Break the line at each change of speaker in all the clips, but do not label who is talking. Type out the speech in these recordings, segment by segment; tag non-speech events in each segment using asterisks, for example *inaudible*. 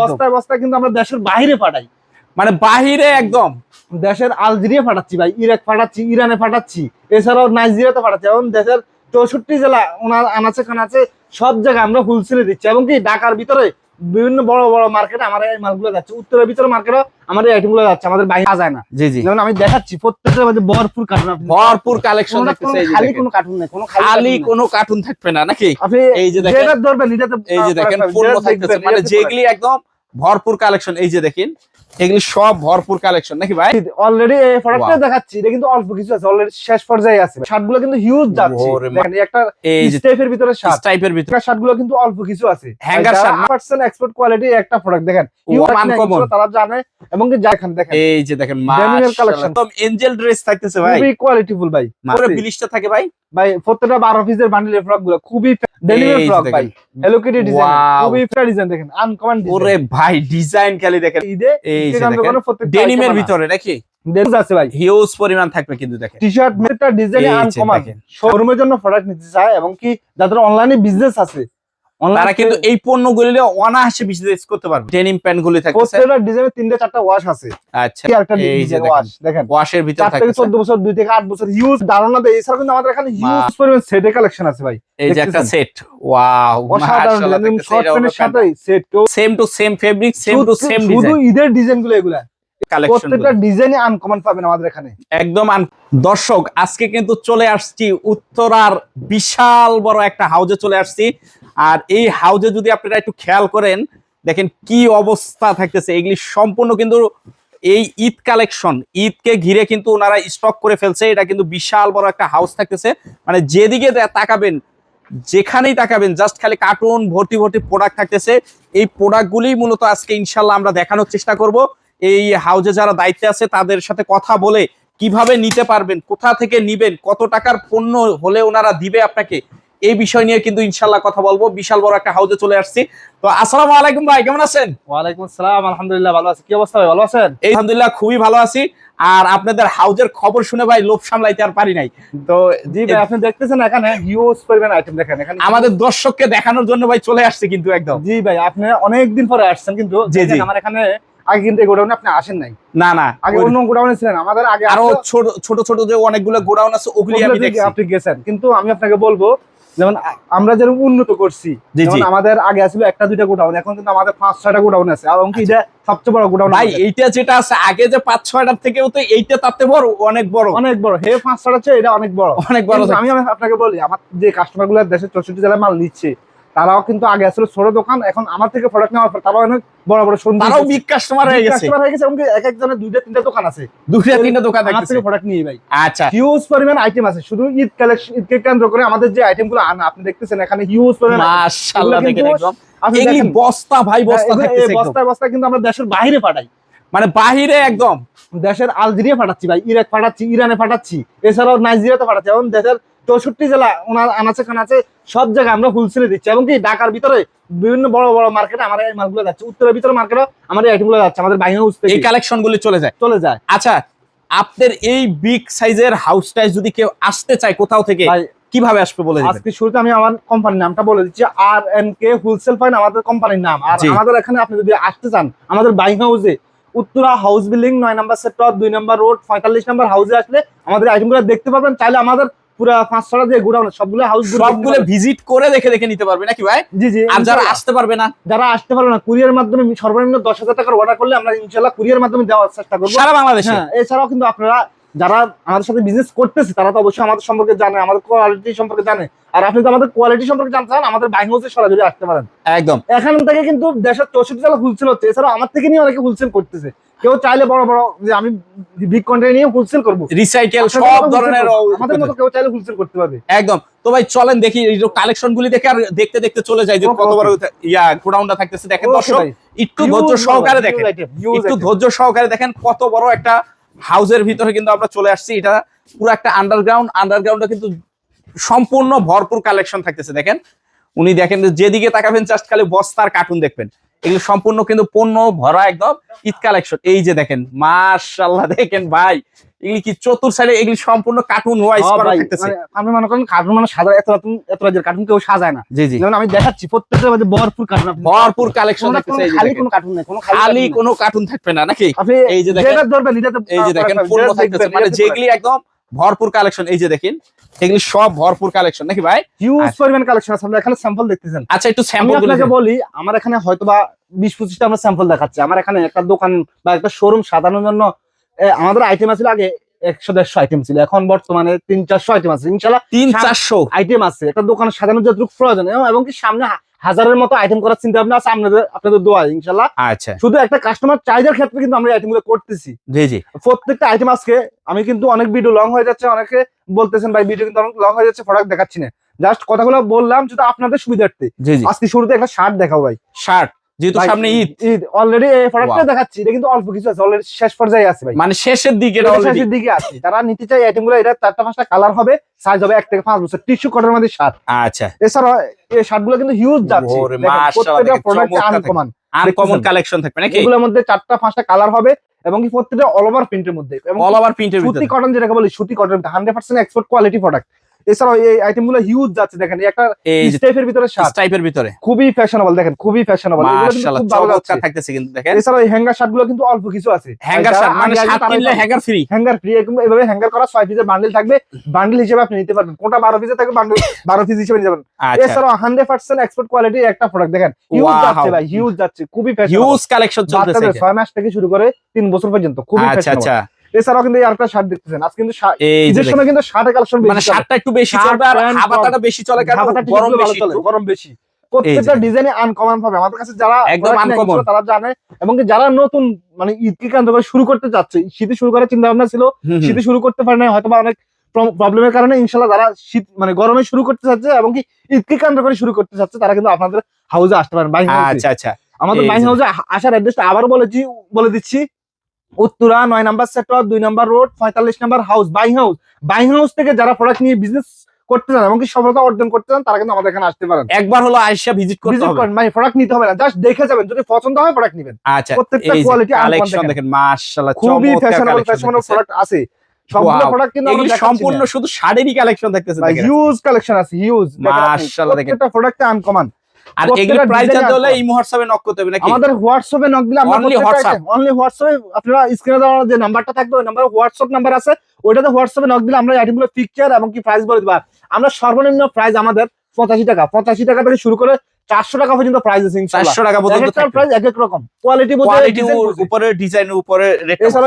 বস্তায় বস্তায় কিন্তু আমরা দেশের বাইরে পাঠাই।
মানে বাহিরে একদম।
দেশের আলজেরিয়া পাঠাচ্ছি ভাই, ইরাক পাঠাচ্ছি, ইরানে পাঠাচ্ছি, এছাড়াও নাইজেরিয়াতে পাঠাচ্ছি এবং দেশের চৌষট্টি জেলা ওনার আনাচে কানাচে সব জায়গায় আমরা হুলসেলে দিচ্ছি এবং কি ঢাকার ভিতরে বিভিন্ন বড় বড় মার্কেটে আমার এই মালগুলো যাচ্ছে। উত্তরের ভিতরে মার্কেটে আমাদের এই আইটেমগুলো যাচ্ছে আমাদের বাইরে যায় না।
জি জি।
যেমন আমি দেখাচ্ছি প্রত্যেকটা মধ্যে ভরপুর কার্টুন আপনি
ভরপুর কালেকশন দেখতেছে এই
খালি কোনো কার্টুন নেই কোনো
খালি কোনো কার্টুন থাকবে না নাকি?
আপনি
এই যে দেখেন।
যেটা ধরবেন এটাতে
এই যে দেখেন পূর্ণ থাকতেছে মানে যেগুলি একদম ভরপুর কালেকশন এই যে দেখেন এগুলি সব ভরপুর কালেকশন নাকি ভাই?
অলরেডি এই প্রোডাক্টটা দেখাচ্ছি এটা কিন্তু অল্প কিছু আছে অলরেডি শেষ পর্যায়ে আছে। শার্টগুলো কিন্তু হিউজ যাচ্ছে। দেখেন একটা
এই যে
স্টেপের ভিতরে শার্ট।
টাইপের ভিতরে।
শার্টগুলো কিন্তু অল্প কিছু আছে।
Shirt না?
পার্সেন্ট এক্সপোর্ট কোয়ালিটি একটা প্রোডাক্ট দেখেন
uncommon।
তারা জানে এবং কি যা এখানে দেখেন।
এই যে দেখেন মাশাআল্লাহ একদম এঞ্জেল ড্রেস থাকতেছে ভাই।
খুবই কোয়ালিটিফুল ভাই।
পুরো বিলিশটা থাকে ভাই?
ভাই প্রত্যেকটা বারো পিসের বান্ডিলের ফ্রকগুলো খুবই
ডেলিভারি
ফ্রক। ভাই। হ্যালো কিটি ডিজাইন খুবই ফ্রেশ ডিজাইন দেখেন আনকমন
ওরে ভাই ডিজাইন খালি দেখেন।
ঈদে
এই দেখেন। ডেনিমের ভিতরে নাকি?
ডেনিম আছে ভাই।
হিউজ পরিমাণ থাকবে কিন্তু দেখেন।
টি শার্ট মেটা ডিজাইন আনকমন শোরুমের জন্য প্রোডাক্ট নিতে চায় এবং কি যাদের অনলাইনে বিজনেস আছে
তারা কিন্তু এই পণ্যগুলি অনায়াসে বিজনেস করতে পারবে। ডেনিম প্যান্ট গুলি থাকতেছে।
প্রত্যেকটা ডিজাইনে তিনটা চারটা ওয়াশ আছে।
আচ্ছা
একটা ডিজাইন ওয়াশ দেখেন
ওয়াশের ভিতরে
থেকে
থাকতেছে।
চোদ্দ বছর দুই থেকে আট বছর হিউজ ধারণা দেয়। এছাড়া কিন্তু আমাদের এখানে হিউজ পরিমাণ সেটের কালেকশন আছে ভাই।
এই যে একটা সেট ওয়াও
অসাধারণ ডিজাইন শর্ট প্যান্টের সাথে set
same to same fabric same to same
শুধু
ডিজাইন
ঈদের ডিজাইনগুলো এগুলা। প্রত্যেকটা ডিজাইনই আনকমন পাবেন আমাদের এখানে।
একদম দর্শক আজকে কিন্তু চলে আসছি উত্তরার বিশাল বড় একটা হাউজে চলে আসছি। আর এই হাউজে যদি আপনারা একটু খেয়াল করেন, দেখেন কি অবস্থা থাকতেছে। এগুলি সম্পূর্ণ কিন্তু এই ঈদ কালেকশন ঈদকে ঘিরে কিন্তু ওনারা স্টক করে ফেলছে। এটা কিন্তু বিশাল বড় একটা হাউস থাকতেছে। মানে যেদিকে তাকাবেন, যেখানেই তাকাবেন জাস্ট খালি কার্টুন ভর্তি ভর্তি প্রোডাক্ট থাকতেছে। এই প্রোডাক্টগুলি মূলত আজকে ইনশাল্লাহ আমরা দেখানোর চেষ্টা করব। এই হাউজে যারা দায়িত্বে আছে, তাদের সাথে কথা বলে কীভাবে নিতে পারবেন, কোথা থেকে নিবেন, কত টাকার পণ্য হলে ওনারা দিবে আপনাকে এই বিষয় নিয়ে কিন্তু ইনশাল্লাহ কথা বলব। বিশাল বড় একটা হাউজে চলে আসছি। তো আসসালামু আলাইকুম ভাই কেমন আছেন?
ওয়ালাইকুম আসসালাম আলহামদুলিল্লাহ ভালো আছি। কি অবস্থা ভাই ভালো আছেন?
এই আলহামদুলিল্লাহ খুবই ভালো আছি। আর আপনাদের হাউজের খবর শুনে ভাই লোভ সামলাইতে আর পারি নাই। তো
জি ভাই আপনি দেখতেছেন এখানে হিউজ পরিমাণ আইটেম দেখেন। এখানে
আমাদের দর্শককে দেখানোর জন্য ভাই চলে আসছে কিন্তু একদম।
জি ভাই আপনি অনেকদিন পরে আসছেন কিন্তু
জি, জি।
আমার এখানে আগে কিন্তু গোডাউনে আপনি আসেন নাই।
না না
আগে অন্য গোডাউনে ছিলেন আমাদের আগে আরও
ছোট ছোট ছোট যে অনেকগুলো গোডাউন আছে ওগুলি আমি দেখছি।
আপনি গেছেন। কিন্তু আমি আপনাকে বলব যেমন আমরা যেরকম উন্নত করছি যেমন আমাদের আগে আসলে একটা দুইটা গোডাউন এখন কিন্তু আমাদের পাঁচ ছয়টা গোডাউন আছে। আর কি এটা সবচেয়ে বড় গোডাউন
ভাই এইটা যেটা আছে আগে যে পাঁচ ছয়টার থেকেও তো এইটা তাতে বড় অনেক বড়।
অনেক বড়। হে পাঁচ ছয়টা চেয়ে এটা অনেক বড়।
অনেক বড়
আমি আপনাকে বলি আমার যে কাস্টমারগুলো দেশের চৌষট্টি জেলায় মাল নিচ্ছে তারাও কিন্তু আগে আসলে ছোট দোকান এখন আমার থেকে প্রোডাক্ট নেওয়ার পর তারাও অনেক বড় বড় সুন্দর
তারাও বিগ কাস্টমার হয়ে গেছে।
কাস্টমার হয়ে গেছে এবং কি এক একজনের দুইটা তিনটা দোকান আছে।
দুটা তিনটা দোকান থাকতেছে
থেকে প্রোডাক্ট নিয়ে ভাই।
আচ্ছা।
হিউজ পরিমাণ আইটেম আছে শুধু ঈদ কালেকশন ঈদকে কেন্দ্র করে আমাদের যে আইটেমগুলো আনা আপনি দেখতেছেন এখানে হিউজ পরিমাণ
মাশাআল্লাহ দেখেন একদম।
আপনি
এগুলি
দেখেন,
বস্তা ভাই বস্তা থাকতেছে একদম।
বস্তায় বস্তায় কিন্তু আমরা দেশের বাইরে পাঠাই।
মানে বাহিরে একদম।
দেশের আলজেরিয়া পাঠাচ্ছি ভাই ইরাক পাঠাচ্ছি ইরানে পাঠাচ্ছি এছাড়াও নাইজেরিয়াতে পাঠাচ্ছি। এবং দেশের চৌষট্টি জেলা ওনার আনাচে কানাচে সব জায়গায় আমরা হোলসেলে দিচ্ছি। এবং কি ঢাকার ভিতরে বিভিন্ন বড় বড় মার্কেটে আমার এই মালগুলো যাচ্ছে। উত্তরের ভিতরে মার্কেটে আমার এই আইটেমগুলো যাচ্ছে আমাদের বাইরে হাউস
এই কালেকশন গুলি চলে যায়।
চলে যায়।
আচ্ছা আপনার এই বিগ সাইজের হাউসটাই যদি কেউ আসতে চায় কোথাও থেকে কীভাবে আসবে বলে দিবেন?
আজকে শুরুতে আমি আমার কোম্পানির নামটা বলে দিচ্ছি R N K wholesale point আমাদের কোম্পানির নাম। আর আমাদের এখানে আপনি যদি আসতে চান আমাদের বাইং হাউসে উত্তরা হাউস বিল্ডিং নয় নাম্বার সেক্টর দুই নাম্বার রোড পঁয়তাল্লিশ নাম্বার হাউসে আসলে আমাদের আইটেমগুলো দেখতে পাবেন চাইলে আমাদের পুরো পাঁচ ছটা যে গোডাউন সবগুলো হাউস
সবগুলো ভিজিট করে দেখে দেখে নিতে পারবে নাকি ভাই?
জি জি
আর যারা আসতে পারবে না?
যারা আসতে পারবে না কুরিয়ার মাধ্যমে সর্বনিম্ন দশ হাজার টাকার অর্ডার করলে আমরা ইনশাল্লাহ কুরিয়ার মাধ্যমে দেওয়ার চেষ্টা করব।
সারা বাংলাদেশে?
হ্যাঁ এছাড়াও কিন্তু আপনারা যারা আমাদের সাথে বিজনেস করতেছে তারা তো অবশ্যই আমাদের সম্পর্কে জানে আমাদের কোয়ালিটি সম্পর্কে জানে। আর আপনি তো আমাদের কোয়ালিটি সম্পর্কে জানতে চান আমাদের বাইং হাউসে সরাসরি আসতে পারেন।
একদম।
এখান থেকে কিন্তু দেশের চৌষট্টি জেলা হোলসেল হচ্ছে এছাড়াও আমার থেকে নিয়ে অনেকে হোলসেল করতেছে। কেউ চাইলে বড় বড় যে আমি বিগ কন্টেন্ট নিয়ে হোলসেল করব।
রিসাইকেল সব ধরনের
আমাদের মতো কেউ চাইলে হোলসেল করতে পারবে।
একদম। তো ভাই চলেন দেখি এই কালেকশন গুলি দেখে আর দেখতে দেখতে চলে যাই যে কত বড় ইয়া গোডাউনটা থাকতেছে। দেখেন দর্শক একটু ধৈর্য সহকারে দেখেন। একটু ধৈর্য সহকারে দেখেন কত বড় একটা হাউসের ভিতরে কিন্তু আমরা চলে আসছি। এটা পুরো একটা আন্ডারগ্রাউন্ড আন্ডারগ্রাউন্ডে কিন্তু সম্পূর্ণ ভরপুর কালেকশন থাকতেছে। দেখেন উনি দেখেন যেদিকে তাকাবেন জাস্ট খালি বস্তার কার্টুন দেখবেন। এগুলো সম্পূর্ণ কিন্তু পণ্য ভরা একদম ঈদ কালেকশন এই যে দেখেন মাশাআল্লাহ দেখেন ভাই এগুলি কি চতুর সাইডে এগুলি সম্পূর্ণ কার্টুন ওয়াইজ
হ্যাঁ
করা
ভাই,
থাকতেছে।
মানে আপনি মনে করেন কার্টুন মানে সাদা এত রাতুন এত রাজ্যের কার্টুন কেউ সাজায় না।
জি জি।
যেমন আমি দেখাচ্ছি প্রত্যেকটা মধ্যে ভরপুর কার্টুন আপনি
ভরপুর কালেকশন দেখতেছে
খালি। কোনো কার্টুন নেই কোনো
খালি
কোনো
কার্টুন থাকবে না নাকি?
আপনি
এই যে দেখেন। এই যে দেখেন
দেখবেন,
থাকতেছে। মানে যেগুলি একদম ভরপুর কালেকশন এই যে দেখেন এগুলি সব ভরপুর কালেকশন নাকি ভাই?
হিউজ
আচ্ছা।
পরিমাণ কালেকশন আছে আমরা এখানে স্যাম্পল দেখতেছেন।
আচ্ছা একটু স্যাম্পল
আপনাকে বলি আমার এখানে হয়তো বা বিশ পঁচিশটা আমরা স্যাম্পল দেখাচ্ছি। আমার এখানে একটা দোকান বা একটা শোরুম সাজানোর জন্য আমাদের আইটেম আছে আগে একশো দেড়শো আইটেম ছিল। এখন বর্তমানে তিন চারশো আইটেম আছে। ইনশাল্লাহ
তিন চারশো?
আইটেম আছে। একটা দোকান সাজানোর যতটুকু প্রয়োজন এবং- কি সামনে হাজারের মতো আইটেম করার চিন্তা ভাবনা আছে আপনাদের আপনাদের দোয়া ইনশাল্লাহ।
আচ্ছা।
শুধু একটা কাস্টমার চাহিদার ক্ষেত্রে কিন্তু আমরা আইটেমগুলো করতেছি।
জি জি।
প্রত্যেকটা আইটেম আজকে আমি কিন্তু অনেক ভিডিও লং হয়ে যাচ্ছে অনেকে বলতেছেন ভাই ভিডিও কিন্তু অনেক লং হয়ে যাচ্ছে প্রোডাক্ট দেখাচ্ছি না। জাস্ট কথাগুলো বললাম যেটা আপনাদের সুবিধার্থে।
জি জি।
আজকে শুরুতে একটা শার্ট দেখাও ভাই।
শার্ট যেহেতু সামনে ঈদ।
ঈদ অলরেডি এই প্রোডাক্টটা দেখাচ্ছি এটা কিন্তু অল্প কিছু আছে অলরেডি শেষ পর্যায়ে আছে ভাই।
মানে শেষের দিকে
শেষের দিকে আছে। যারা নিতে চাই আইটেমগুলো এটা চারটা পাঁচটা কালার হবে সাইজ হবে এক থেকে পাঁচ বছর। টিস্যু কটনের মধ্যে শার্ট
আচ্ছা।
এছাড়া এই শার্টগুলো কিন্তু হিউজ যাচ্ছে। প্রত্যেকটা প্রোডাক্ট আনকমন
আনকমন
দেখতেছেন?
কালেকশন থাকবে নাকি?
এগুলোর মধ্যে চারটা পাঁচটা কালার হবে এবং কি প্রত্যেকটা অল ওভার প্রিন্টের মধ্যে। এবং
অল ওভার প্রিন্টের
সুতি কটন যেটাকে বলি সুতি cotton hundred percent export quality product এছাড়াও এই হিউজ যাচ্ছে দেখেন একটা ভিতরে শার্ট খুবই ফ্যাশনেবল দেখেন খুবই ফ্যাশনেবল
মাশাআল্লাহ চমৎকার থাকতেছে কিন্তু দেখেন।
এছাড়াও এই হ্যাঙ্গার শার্ট কিন্তু অল্প কিছু আছে।
হ্যাঙ্গার শার্ট মানে সাত কিনলে হ্যাঙ্গার ফ্রি
হ্যাঙ্গার ফ্রি এভাবে হ্যাঙ্গার করা ছয় পিসের বান্ডেল থাকবে। বান্ডেল হিসেবে আপনি নিতে পারবেন। কোনটা বারো পিসে থাকবে বান্ডেল *laughs* বারো পিস হিসেবে নিতে পারবেন।
আচ্ছা।
এছাড়াও হান্ড্রেড পার্সেন্ট এক্সপোর্ট কোয়ালিটির একটা প্রোডাক্ট দেখেন হিউজ যাচ্ছে ভাই হিউজ যাচ্ছে খুবই ফ্যাশন
হিউজ কালেকশন চলতেছে
মাস থেকে শুরু করে তিন বছর পর্যন্ত খুবই
আচ্ছা
ফ্যাশন
আচ্ছা।
এছাড়াও কিন্তু এই আরেকটা শার্ট দেখতেছেন। আজ কিন্তু ঈদের সময় কিন্তু শার্টের কালেকশন
মানে শার্টটা একটু বেশি চলবে আর বেশি চলে কারণ গরম বেশি।
গরম বেশি। প্রত্যেকটা ডিজাইনে আনকমন পাবে আমাদের কাছে যারা
একদম
product নিয়ে
uncommon।
আসছে তারা জানে। এবং যারা নতুন মানে ঈদকে কেন্দ্র করে শুরু করতে শীতে শুরু করার চিন্তা ভাবনা ছিল। শীতে শুরু করতে পারে না হয়তো অনেক প্রবলেমের কারণে ইনশাল্লাহ যারা শীত মানে গরমে শুরু করতে চাচ্ছে এবং কি ঈদকে কেন্দ্র করে শুরু করতে চাচ্ছে তারা কিন্তু আপনাদের হাউসে আসতে পারেন
আচ্ছা আচ্ছা।
আমাদের বাই। হাউসে আসার অ্যাড্রেসটা আবার বলেছি বলে দিচ্ছি। উত্তরা নয় নাম্বার সেক্টর দুই নাম্বার রোড পঁয়তাল্লিশ number house by house by house থেকে যারা প্রোডাক্ট নিয়ে বিজনেস করতে চান এমনকি সফলতা অর্জন করতে চান তারা কিন্তু আমাদের এখানে আসতে পারেন।
একবার হলো আয়সা ভিজিট করতে হবে।
মানে প্রোডাক্ট নিতে হবে না জাস্ট দেখে যাবেন যদি পছন্দ হয় প্রোডাক্ট নেবেন।
আচ্ছা
প্রত্যেকটা কোয়ালিটি
কালেকশন
দেখেন।
মাশাআল্লাহ
খুবই ফ্যাশনেবল ফ্যাশনেবল প্রোডাক্ট আছে।
Wow.
প্রোডাক্ট কিন্তু আমরা
সম্পূর্ণ শুধু শাড়িরই কালেকশন দেখতেছে দেখেন।
হিউজ কালেকশন আছে হিউজ
মাশাআল্লাহ দেখেন।
প্রত্যেকটা প্রোডাক্টে আনকমন
আর এগুলো প্রাইস জানতে হলে এই হোয়াটসঅ্যাপে নক করতে হবে নাকি?
আমাদের হোয়াটসঅ্যাপে নক দিলে আমরা
অনলি হোয়াটসঅ্যাপ
অনলি হোয়াটসঅ্যাপে আপনারা স্ক্রিনে দেওয়া যে নাম্বারটা থাকবে ওই নাম্বারে হোয়াটসঅ্যাপ নাম্বার আছে ওইটাতে হোয়াটসঅ্যাপে নক দিলে আমরা আইটেমগুলো পিকচার এবং কি প্রাইস বলে দিবা। আমরা সর্বনিম্ন প্রাইস আমাদের পঁচাশি টাকা পঁচাশি টাকা থেকে শুরু করে চারশো টাকা পর্যন্ত প্রাইস আছে
চারশো টাকা পর্যন্ত
প্রাইস এক এক রকম। কোয়ালিটি
কোয়ালিটি উপরে ডিজাইনের উপরে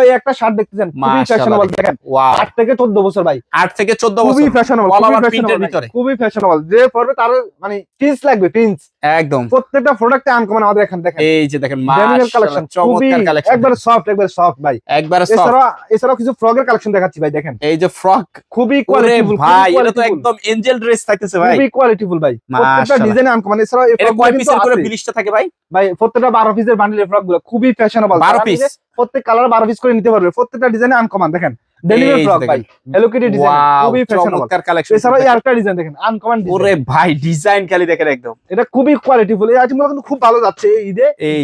এই একটা শার্ট দেখতেছেন খুবই ফ্যাশনেবল দেখেন। আট থেকে চোদ্দ বছর ভাই।
আট থেকে চোদ্দ
খুবই
বছর
ফ্যাশনেবল খুবই ফ্যাশনেবল
ভিতরে।
খুবই ফ্যাশনেবল যে পড়বে তার মানে প্রিন্স লাগবে প্রিন্স
একদম।
প্রত্যেকটা প্রোডাক্টে আনকমন আমাদের এখানে দেখেন।
এই যে দেখেন মাশাআল্লাহ
কালেকশন
চমৎকার কালেকশন
একবারে সফট একবারে সফট ভাই।
একবারে সফট
এছাড়া এছাড়াও কিছু ফ্রকের কালেকশন দেখাচ্ছি ভাই দেখেন।
এই যে ফ্রক
খুবই
ওরে
কোয়ালিটিফুল
ভাই এটা তো একদম এঞ্জেল ড্রেস থাকতেছে ভাই।
খুবই কোয়ালিটিফুল ভাই। প্রত্যেকটা ডিজাইন আনকমন এছাড়াও এই
এটা কয় পিসের করে
আছে।
বিলিশটা থাকে ভাই?
ভাই প্রত্যেকটা 12 পিসের বান্ডেলের ফ্রকগুলো খুবই ফ্যাশনেবল
12 পিস
প্রত্যেক কালার 12 পিস করে নিতে পারবে। প্রত্যেকটা ডিজাইনে আনকমন দেখেন? ডেলিভারি ফ্রক ভাই। হ্যালো কিটি ডিজাইন খুবই ফ্যাশনেবল
কালেকশন
এছাড়াও এই আরেকটা ডিজাইন দেখেন আনকমন
ওরে ভাই ডিজাইন খালি দেখেন একদম।
এটা খুবই কোয়ালিটিফুল এই আইটেমগুলো কিন্তু খুব ভালো যাচ্ছে এই ঈদে।
এই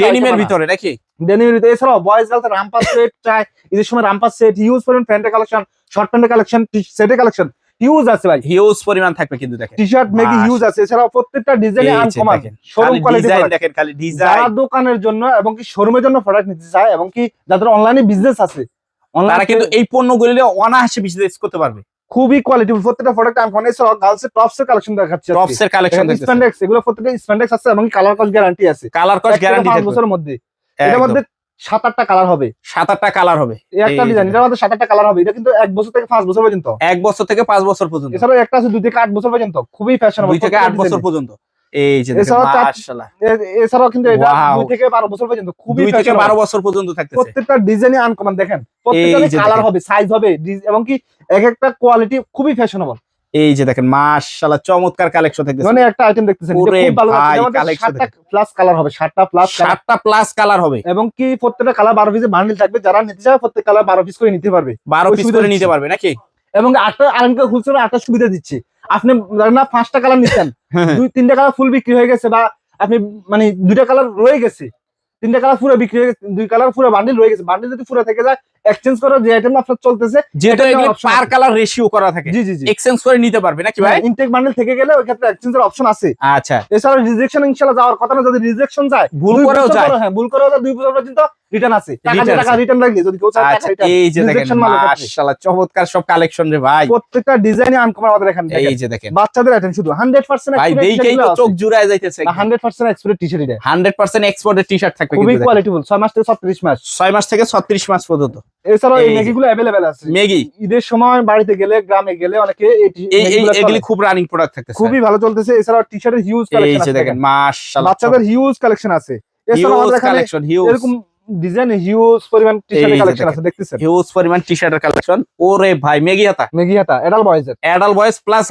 ডেনিমের ভিতরে নাকি?
ডেনিমের ভিতরে। এছাড়াও বয়েজ গার্লস রামপাস সেট চাই। ঈদের সময় রামপাস সেট হিউজ পরিমাণ প্যান্টের কালেকশন শর্ট প্যান্টের কালেকশন সেটের কালেকশন হিউজ আছে ভাই।
হিউজ পরিমাণ থাকবে কিন্তু দেখেন।
টি শার্ট মেগি হিউজ আছে। এছাড়াও প্রত্যেকটা ডিজাইনে আনকমন শোরুম কোয়ালিটি
ডিজাইন দেখেন খালি ডিজাইন যারা
দোকানের জন্য এবং কি শোরুমের জন্য প্রোডাক্ট নিতে চায় এবং কি যাদের অনলাইনে বিজনেস আছে
তারা কিন্তু এই পণ্যগুলি অনায়াসে বিজনেস করতে পারবে।
খুবই কোয়ালিটিফুল প্রত্যেকটা প্রোডাক্ট আনকমন এছাড়াও গার্লসের টপস এর কালেকশন দেখাচ্ছি।
টপস এর কালেকশন
স্প্যান্ডেক্স এগুলো প্রত্যেকটা স্প্যান্ডেক্স আছে এবং কালার কস গ্যারান্টি আছে।
কালার কস
এক থেকে
গ্যারান্টি থাকবে।
বছরের মধ্যে।
একদম।
মধ্যে সাত আটটা কালার হবে।
সাত আটটা কালার হবে
একটা ডিজাইন
যে।
এটার মধ্যে সাত আটটা কালার হবে। এটা কিন্তু এক বছর থেকে পাঁচ বছর পর্যন্ত।
এক বছর থেকে পাঁচ বছর পর্যন্ত।
এছাড়াও একটা আছে দুই থেকে আট বছর পর্যন্ত। খুবই ফ্যাশনেবল
দুই থেকে আট বছর পর্যন্ত। এই যে
এছাড়াও কিন্তু এটা দুই থেকে বারো বছর পর্যন্ত খুবই
দুই থেকে বারো বছর পর্যন্ত থাকতেছে।
প্রত্যেকটা ডিজাইনে আনকমন দেখেন। প্রত্যেকটা কালার হবে সাইজ হবে এবং কি এক একটা কোয়ালিটি খুবই ফ্যাশনেবল
এই যে দেখেন মাশাআল্লাহ চমৎকার কালেকশন থাকতেছে
মানে একটা আইটেম দেখতেছেন খুব ভালো প্লাস কালার হবে সাতটা প্লাস
সাতটা প্লাস কালার হবে।
এবং কি প্রত্যেকটা কালার বারো পিসের বান্ডেল থাকবে যারা নিতে চায় প্রত্যেক কালার বারো পিস করে নিতে পারবে।
বারো
ওই
পিস
সুবিধা
করে নিতে পারবে নাকি?
এবং আটটা আরেকটা হোলসেল আটটা সুবিধা দিচ্ছে। আপনি ধরেন না পাঁচটা কালার নিচ্ছেন দুই তিনটা কালার ফুল বিক্রি হয়ে গেছে বা আপনি মানে দুইটা কালার রয়ে গেছে তিনটা কালার পুরো বিক্রি হয়ে গেছে দুই কালার পুরো বান্ডিল রয়ে গেছে। বান্ডিল যদি পুরো থেকে যায় এক্সচেঞ্জ করার যে আইটেম আপনার চলতেছে যেটা
পার কালার রেশিও করা থাকে।
জি জি জি।
এক্সচেঞ্জ করে নিতে পারবে নাকি ভাই?
ইনটেক বান্ডিল থেকে গেলে ওই ক্ষেত্রে এক্সচেঞ্জের অপশন আছে।
আচ্ছা।
এছাড়া রিজেকশন ইনশাআল্লাহ যাওয়ার কথা না যদি রিজেকশন যায়
ভুল করেও যায়।
হ্যাঁ ভুল করেও যায় দুই বছর পর্যন্ত রিটার্ন আছে। টাকা। রিটার্ন যদি কেউ চায়
আচ্ছা এই যে দেখেন। মাশাআল্লাহ চমৎকার সব কালেকশন রে ভাই।
প্রত্যেকটা ডিজাইনে আনকমন আমাদের এখানে
এই যে দেখেন।
বাচ্চাদের আইটেম শুধু। হান্ড্রেড পার্সেন্ট
ভাই দেখেই তো চোখ জুড়ায় যাইতেছে
hundred percent exported T shirt
hundred percent এক্সপোর্টের টি শার্ট থাকবে
খুবই
কিন্তু দেখেন।
কোয়ালিটিফুল ছয় মাস থেকে ছত্রিশ মাস।
ছয় মাস থেকে ছত্রিশ মাস পর্যন্ত।
এছাড়াও এই। মেগিগুলো অ্যাভেলেবেল আছে।
মেগি
ঈদের সময় বাড়িতে গেলে গ্রামে গেলে অনেকে এই
এগুলি খুব রানিং প্রোডাক্ট থাকতেছে।
খুবই ভালো চলতেছে। এছাড়াও টি শার্টের হিউজ কালেকশন আছে
দেখেন মাশাআল্লাহ।
বাচ্চাদের হিউজ কালেকশন আছে। এছাড়াও আমাদের এখানে এরকম ডিজাইন হিউজ পরিমাণ টি শার্টের কালেকশন আছে দেখতেছেন?
হিউজ পরিমাণ টি শার্টের কালেকশন ওরে ভাই মেগি হাতা
মেগি হাতা এডাল বয়েজের
অ্যাডাল বয়েস প্লাস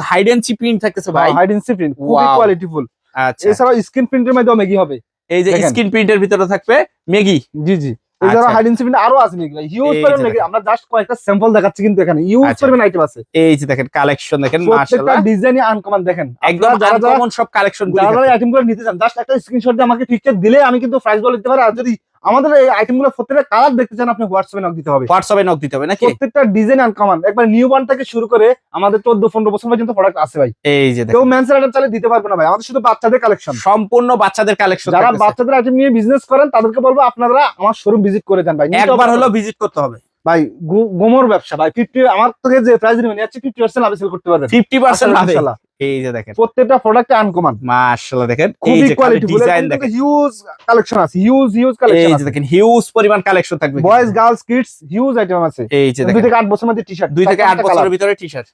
চি প্রিন্ট থাকতেছে ভাই।
হাইড ইন প্রিন্ট খুবই কোয়ালিটিফুল
আচ্ছা।
এছাড়াও স্ক্রিন প্রিন্টের মধ্যেও মেগি হবে।
এই যে স্ক্রিন প্রিন্টের ভিতরে থাকবে মেগি
জি জি। এছাড়াও
আচ্ছা।
হাইড ইন প্রিন্ট আরও আছে মেগি ভাই। হিউজ পরিমাণ মেগি আমরা জাস্ট কয়েকটা স্যাম্পল দেখাচ্ছি কিন্তু এখানে। হিউজ
আচ্ছা।
পরিমাণ আইটেম আছে।
এই যে দেখেন কালেকশন দেখেন মাশাআল্লাহ।
ডিজাইনই আনকমন দেখেন।
একদম
যারা যারা
সব কালেকশন
যারা আইটেমগুলো নিতে চান জাস্ট একটা স্ক্রিনশট দিয়ে আমাকে পিকচার দিলে আমি কিন্তু প্রাইস বলে দিতে পারি। আর যদি আমাদের এই আইটেমগুলো প্রত্যেকটা কালার দেখতে চান আপনি হোয়াটসঅ্যাপে নক দিতে হবে।
হোয়াটসঅ্যাপে নক দিতে হবে নাকি?
প্রত্যেকটা ডিজাইন আনকমন একবার নিউ বান থেকে শুরু করে আমাদের চোদ্দ পনেরো বছর পর্যন্ত প্রোডাক্ট আছে ভাই।
এই যে
কেউ মেন্সের আইটেম চালিয়ে দিতে পারবে না ভাই। আমাদের শুধু বাচ্চাদের কালেকশন
সম্পূর্ণ বাচ্চাদের কালেকশন
যারা বাচ্চাদের আইটেম নিয়ে বিজনেস করেন তাদেরকে বলব আপনারা আমার শোরুম ভিজিট করে যান ভাই।
একবার হলো ভিজিট করতে হবে।
ভাই গোমর ব্যবসা। ভাই ফিফটি আমার থেকে যে প্রাইস নিবেন ফিফটি পার্সেন্ট আপনি সেল করতে পারবেন।
50% লাভে।
ইনশাআল্লাহ।
এই যে দেখেন।
প্রত্যেকটা প্রোডাক্টে আনকমন
মাশাআল্লাহ দেখেন। এই
খুবই
যে
কোয়ালিটি
ডিজাইন দেখেন।
হিউজ কালেকশন আছে হিউজ হিউজ
এই
কালেকশন
যে দেখেন হিউজ পরিমাণ কালেকশন থাকবে
boys girls kids huge item আছে।
এই যে দেখেন।
থেকে আট বছর মধ্যে টি শার্ট
দুই থেকে বছরের ভিতরে টি শার্ট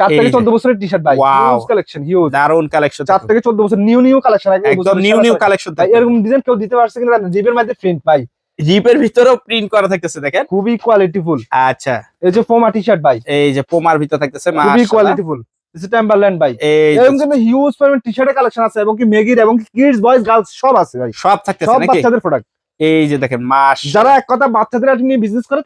চার থেকে
যে।
চোদ্দ বছরের টি শার্ট ভাই হিউজ কালেকশন হিউজ
দারুণ কালেকশন
চার থেকে চোদ্দ বছর নিউ নিউ কালেকশন
একদম নিউ নিউ কালেকশন
ভাই এরকম ডিজাইন কেউ দিতে পারছে কিনা জিপের মধ্যে প্রিন্ট ভাই
জিপের ভিতরেও প্রিন্ট করা থাকতেছে দেখেন।
খুবই কোয়ালিটিফুল
আচ্ছা।
এই যে ফোমা টি শার্ট ভাই।
এই যে পোমার ভিতর থাকতেছে
খুবই কোয়ালিটিফুল টেম্বারল্যান্ড ভাই এরকম কিন্তু হিউজ পরিমাণ টি শার্টের কালেকশন আছে এবং কি মেগির এবং কিডস বয়েজ গার্লস সব আছে ভাই।
সব
বাচ্চাদের প্রোডাক্ট
এই যে দেখেন মাস
যারা এক কথা বাচ্চাদের নিয়ে বিজনেস করে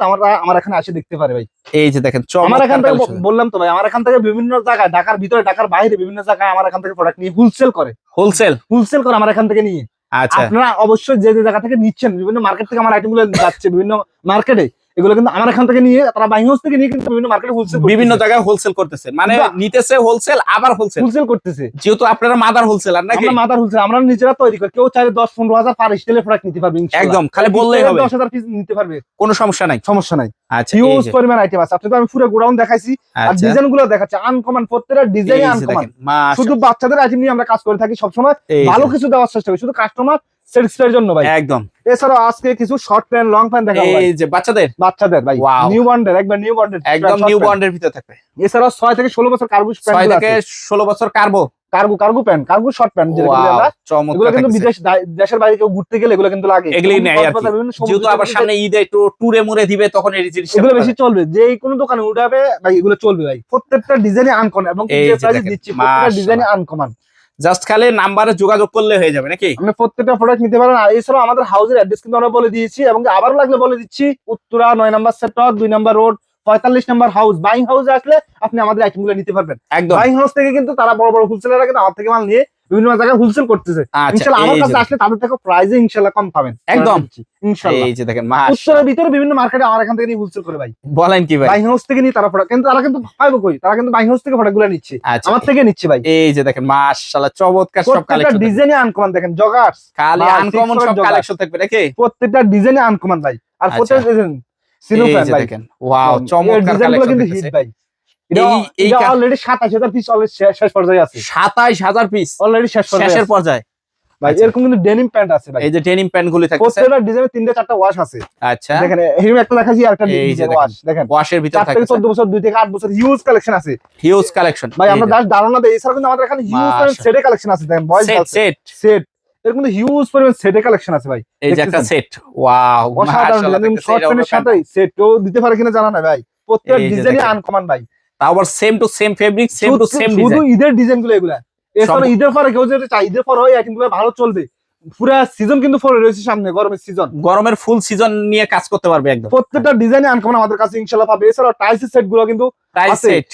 আমার এখানে আসে দেখতে পারে ভাই।
এই যে দেখেন
আমার এখান থেকে বললাম তো ভাই আমার এখান থেকে বিভিন্ন জায়গায় ঢাকার ভিতরে ঢাকার বাইরে বিভিন্ন জায়গায় আমার এখান থেকে প্রোডাক্ট নিয়ে হোলসেল করে।
হোলসেল
হোলসেল করে আমার এখান থেকে নিয়ে।
আচ্ছা।
আপনারা অবশ্যই যে যে জায়গা থেকে নিচ্ছেন বিভিন্ন মার্কেট থেকে আমার আইটেমগুলো যাচ্ছে বিভিন্ন মার্কেটে এগুলো কিন্তু আমার এখান থেকে নিয়ে তারা বাইহাউস থেকে নিয়ে কিন্তু বিভিন্ন মার্কেটে হোলসেল
বিভিন্ন জায়গায় হোলসেল করতেছে। মানে নিতেছে হোলসেল আবার হোলসেল
হোলসেল করতেছে।
যেহেতু আপনারা মাদার হোলসেলার নাকি?
আমরা মাদার হোলসেল আমরা নিজেরা তৈরি করি। কেউ চাইলে দশ পনেরো হাজার পার স্টেলের প্রোডাক্ট নিতে পারবে
একদম খালি বললেই হবে।
দশ হাজার পিস নিতে পারবে।
কোনো সমস্যা নাই।
সমস্যা নাই।
আচ্ছা
হিউজ পরিমাণ আইটেম আছে। আমি পুরো গোডাউন দেখাইছি আর
আচ্ছা।
ডিজাইনগুলো দেখাচ্ছে। আনকমন প্রত্যেকটা ডিজাইন আনকমন শুধু বাচ্চাদের আইটেম নিয়ে আমরা কাজ করে থাকি সবসময়। ভালো কিছু দেওয়ার চেষ্টা করি। শুধু কাস্টমার স্যাটিসফাইড জন্য ভাই।
একদম।
এছাড়াও আজকে কিছু শর্ট প্যান্ট লং প্যান্ট দেখাবো
এই যে বাচ্চাদের?
বাচ্চাদের ভাই। নিউ বন্ডের একবার নিউ বন্ডের
একদম নিউ বন্ডের ভিতরে থাকবে।
এছাড়াও ছয় থেকে ষোলো বছর কার্গো প্যান্ট
থেকে ষোলো বছর কার্বো
cargo cargo pant cargo short pant
Wow,
আমরা এগুলো কিন্তু বিদেশ দেশের বাইরে কেউ ঘুরতে গেলে এগুলো কিন্তু লাগে।
এগুলোই নেয় আর যেহেতু আবার সামনে ঈদে একটু টুরে মুরে দিবে তখন এই জিনিসটা
এগুলো বেশি চলবে। যে কোনো দোকানে উঠাবে ভাই এগুলো চলবে ভাই। প্রত্যেকটা ডিজাইনে আনকমন এবং যে প্রাইস দিচ্ছি প্রত্যেকটা
মাশাআল্লাহ।
ডিজাইনে আনকমন
জাস্ট খালি নাম্বারে যোগাযোগ করলে হয়ে যাবে নাকি?
আপনি প্রত্যেকটা প্রোডাক্ট নিতে পারেন। আর এছাড়াও আমাদের হাউসের অ্যাড্রেস কিন্তু আমরা বলে দিয়েছি এবং আবারও লাগলে বলে দিচ্ছি উত্তরা নয় নাম্বার সেক্টর দুই নাম্বার রোড পঁয়তাল্লিশ নাম্বার হাউস বাইং হাউসে আসলে আপনি আমাদের আইটেমগুলো নিতে পারবেন।
একদম।
বাইং হাউস থেকে কিন্তু তারা বড় বড় হোলসেলাররা কিন্তু আমার থেকে মাল নিয়ে বিভিন্ন জায়গায় হোলসেল করতেছে।
আচ্ছা
ইনশাল্লাহ আমার কাছে আসলে তাদের থেকে প্রাইসে ইনশাল্লাহ কম পাবেন।
একদম।
ইনশাল্লাহ।
এই যে দেখেন
উত্তরের ভিতরে বিভিন্ন মার্কেটে আমার এখান থেকে নিয়ে হোলসেল করে ভাই।
বলেন কি ভাই?
বাইং হাউস থেকে নিয়ে তারা প্রোডাক্ট কিন্তু তারা কিন্তু পাইবো কই? তারা কিন্তু বাইং হাউস থেকে প্রোডাক্টগুলো নিচ্ছে।
আচ্ছা।
আমার থেকে নিচ্ছে ভাই।
এই যে দেখেন মাশাআল্লাহ চমৎকার সব কালেকশন
ডিজাইনে আনকমন দেখেন জগার্স
খালি আনকমন সব কালেকশন থাকবে নাকি?
প্রত্যেকটা ডিজাইনে আনকমন ভাই। আর
আচ্ছা।
প্রত্যেকটা ডিজাইন সিনো
এই
ফ্যান
যে
ভাই।
দেখেন ওয়াও চমৎকার কালেকশন
কিন্তু হিট ভাই। 27000 পিস শেষ পর্যায়ে আছে।
হাজার পিস
অলরেডি শেষ
শেষের। পর্যায়ে।
ভাই
আচ্ছা।
এরকম কিন্তু ডেনিম প্যান্ট আছে ভাই।
এই যে ডেনিম প্যান্ট গুলি
প্রত্যেকটা ডিজাইনে তিনটা চারটা ওয়াশ আছে।
আচ্ছা।
দেখেন এরকম একটা দেখাচ্ছি আর একটা
এই যে
ডিজাইন
দেখেন।
ওয়াশ দেখেন
ওয়াশের ভিতর
চার থেকে
থাকতেছে।
চোদ্দ বছর থেকে বছর হিউজ কালেকশন আছে।
হিউজ কালেকশন
ভাই আমরা জাস্ট ধারণা দেই এছাড়া কিন্তু আমাদের এখানে হিউজ। সেটে কালেকশন আছে। দেখেন বয়েজ
সেট সেট
সেট এরকম কিন্তু হিউজ পরিমাণ সেটে কালেকশন আছে ভাই।
এই যে একটা সেট ওয়াও
অসাধারণ ডিজাইন শর্ট প্যান্টের সাথে সেট কেউ দিতে পারে কিনা জানা না ভাই। প্রত্যেক ডিজাইনই আনকমন ভাই।
আবার same to same fabric same to same
শুধু ঈদের ডিজাইনগুলো এগুলা। এছাড়া ঈদের পরে কেউ যদি চাই ঈদের পরে আইটেমগুলো ভালো চলবে। পুরা সিজন কিন্তু পরে রয়েছে সামনে গরমের সিজন
গরমের ফুল সিজন নিয়ে কাজ করতে পারবে একদম।
প্রত্যেকটা ডিজাইনে আনকমন আমাদের কাছে ইনশাল্লাহ পাবে। এছাড়া টাইলস সেটগুলো কিন্তু
প্রাইস সেট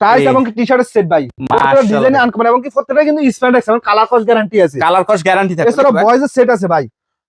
টাইস এবং টি শার্টের সেট ভাই। ডিজাইন আনকমন এবং কি প্রত্যেকটা কিন্তু স্প্যান্ডেক্স এবং কালার কস গ্যারান্টি আছে।
কালার কস গ্যারান্টি থাকে
এছাড়া বয়েজের সেট আছে ভাই।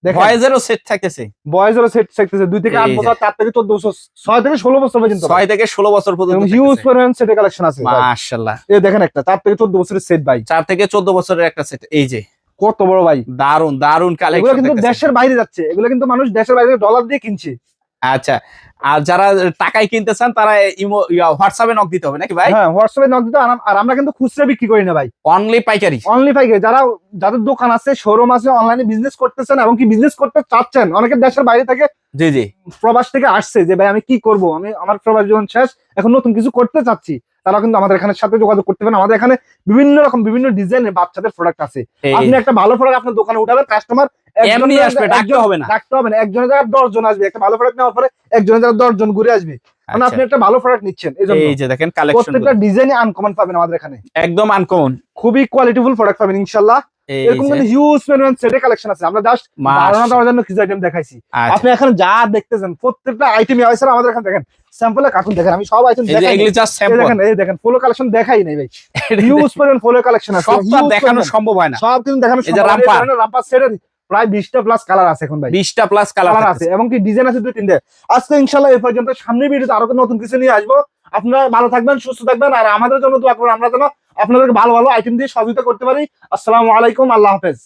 দেখেন।
সেট থাকতেছে
বয়েজেরও সেট থাকতেছে। দুই থেকে আট বছর চার থেকে চোদ্দ বছর ছয় থেকে ষোলো বছর পর্যন্ত
ছয় থেকে ষোলো বছর পর্যন্ত
হিউজ পরিমাণ সেটের কালেকশন আছে ভাই।
মাশাল্লাহ
এই দেখেন একটা চার থেকে চোদ্দ বছরের সেট ভাই।
চার থেকে চোদ্দ বছরের একটা সেট এই যে।
কত বড় ভাই।
দারুণ দারুণ
এগুলো কিন্তু দেশের বাইরে যাচ্ছে। এগুলো কিন্তু মানুষ দেশের বাইরে ডলার দিয়ে কিনছে।
আচ্ছা। আর যারা টাকায় কিনতে চান তারা ইমো হোয়াটসঅ্যাপে নক দিতে হবে নাকি ভাই?
হ্যাঁ হোয়াটসঅ্যাপে নক দিতে আর- আর আমরা কিন্তু খুচরা বিক্রি করি না ভাই।
অনলি পাইকারি।
অনলি পাইকারি। যারা যাদের দোকান আছে শোরুম আছে অনলাইনে বিজনেস করতেছেন এবং কি বিজনেস করতে চাচ্ছেন অনেকে দেশের বাইরে থেকে
জি জি।
প্রবাস থেকে আসছে যে ভাই আমি কি করব? আমি আমার প্রবাস জীবন শেষ এখন নতুন কিছু করতে চাচ্ছি। তারা কিন্তু আমাদের এখানে সাথে যোগাযোগ করতে পারেন। আমাদের এখানে বিভিন্ন রকম বিভিন্ন ডিজাইনের বাচ্চাদের প্রোডাক্ট আছে। আপনি একটা ভালো প্রোডাক্ট আপনার দোকানে উঠাবেন কাস্টমার
এমনি আসবে ডাকতে হবে না।
ডাকতে হবে না একজনের জায়গায় দশজন আসবে। একটা ভালো প্রোডাক্ট নেওয়ার পরে একজনের জায়গায় দশজন ঘুরে আসবে।
আচ্ছা,
আপনি একটা ভালো প্রোডাক্ট নিচ্ছেন এই
যে দেখেন কালেকশন
প্রত্যেকটা ডিজাইনে আনকমন পাবেন আমাদের এখানে।
একদম আনকমন
খুবই কোয়ালিটিফুল প্রোডাক্ট পাবেন ইনশাল্লাহ
এই
এরকম হিউজ পরিমাণ সেটে কালেকশন আছে। আমরা জাস্ট ধারণা দেওয়ার জন্য কিছু আইটেম দেখাইছি।
আচ্ছা।
আপনি এখন যা দেখতেছেন প্রত্যেকটা আইটেম স্যার আমাদের এখানে দেখেন স্যাম্পলে কার্টুন দেখেন আমি সব আইটেম দেখাই
এগুলি জাস্ট স্যাম্পল
দেখেন এই দেখেন ফুলো কালেকশন দেখাই নাই ভাই। *laughs* হিউজ পরিমাণ ফুলো কালেকশন আছে।
সব দেখানো সম্ভব হয় না।
সব কিন্তু দেখানো সম্ভব। ধরনের রামপার সেটের প্রায় বিশটা প্লাস কালার আছে এখন ভাই।
বিশটা প্লাস কালার
আছে এবং কি ডিজাইন আছে দুই তিনটে আজকে ইনশাল্লাহ এই পর্যন্ত সামনে ভিডিওতে আরও নতুন কিছু নিয়ে আসব। আপনারা ভালো থাকবেন সুস্থ থাকবেন আর আমাদের জন্য দোয়া করবেন। আমরা যেন আপনাদেরকে ভালো ভালো আইটেম দিয়ে সহযোগিতা করতে পারি। আসসালামু আলাইকুম আল্লাহ হাফেজ।